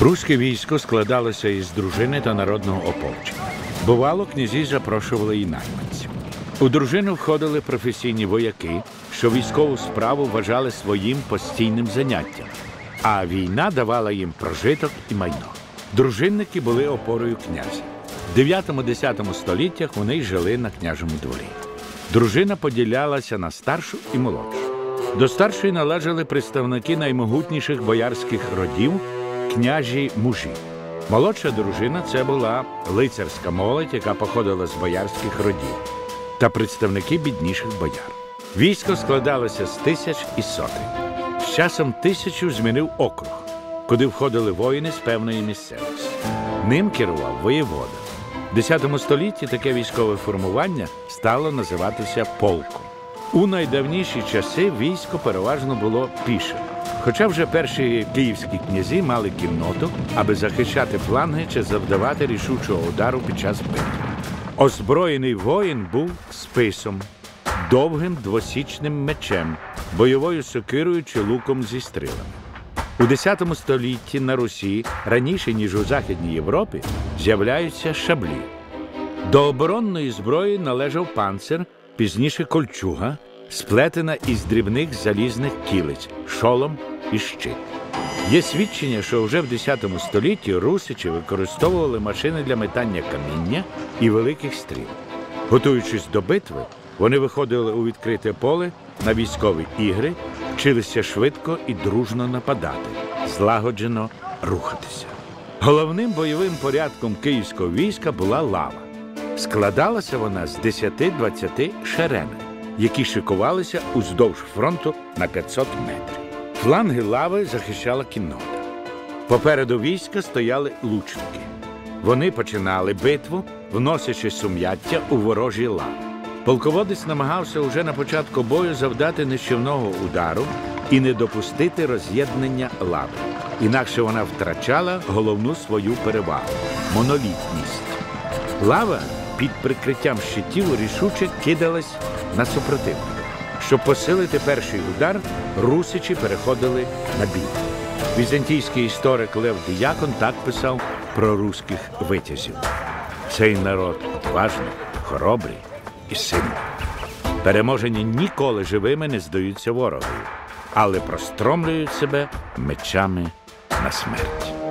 Руське військо складалося із дружини та народного ополчення. Бувало, князі запрошували і найманців. У дружину входили професійні вояки, що військову справу вважали своїм постійним заняттям, а війна давала їм прожиток і майно. Дружинники були опорою князя. В 9-10 століттях вони жили на княжому дворі. Дружина поділялася на старшу і молодшу. До старшої належали представники наймогутніших боярських родів, княжі мужі. Молодша дружина це була лицарська молодь, яка походила з боярських родів, та представники бідніших бояр. Військо складалося з тисяч і сотень. З часом тисячу змінив округ, куди входили воїни з певної місцевості. Ним керував воєвода. В X столітті таке військове формування стало називатися полком. У найдавніші часи військо переважно було пішим. Хоча вже перші київські князі мали кінноту, аби захищати фланги чи завдавати рішучого удару під час битви. Озброєний воїн був списом, довгим двосічним мечем, бойовою сокирою чи луком зі стрілами. У X столітті на Русі, раніше ніж у Західній Європі, з'являються шаблі. До оборонної зброї належав панцир, пізніше кольчуга, сплетена із дрібних залізних кілиць, шолом і щит. Є свідчення, що вже в X столітті русичі використовували машини для метання каміння і великих стріл. Готуючись до битви, вони виходили у відкрите поле на військові ігри, вчилися швидко і дружно нападати, злагоджено рухатися. Головним бойовим порядком київського війська була лава. Складалася вона з 10-20 шеренок, які шикувалися уздовж фронту на 500 метрів. Фланги лави захищала кіннота. Попереду війська стояли лучники. Вони починали битву, вносячи сум'яття у ворожі лави. Полководець намагався уже на початку бою завдати нищівного удару і не допустити роз'єднання лави. Інакше вона втрачала головну свою перевагу монолітність. Лава під прикриттям щитів рішуче кидалась на супротивника. Щоб посилити перший удар, русичі переходили на бій. Візантійський історик Лев Діякон так писав про руських витязів. Цей народ отважний, хоробрий і сильний. Переможені ніколи живими не здаються ворогові, але простромлюють себе мечами на смерть.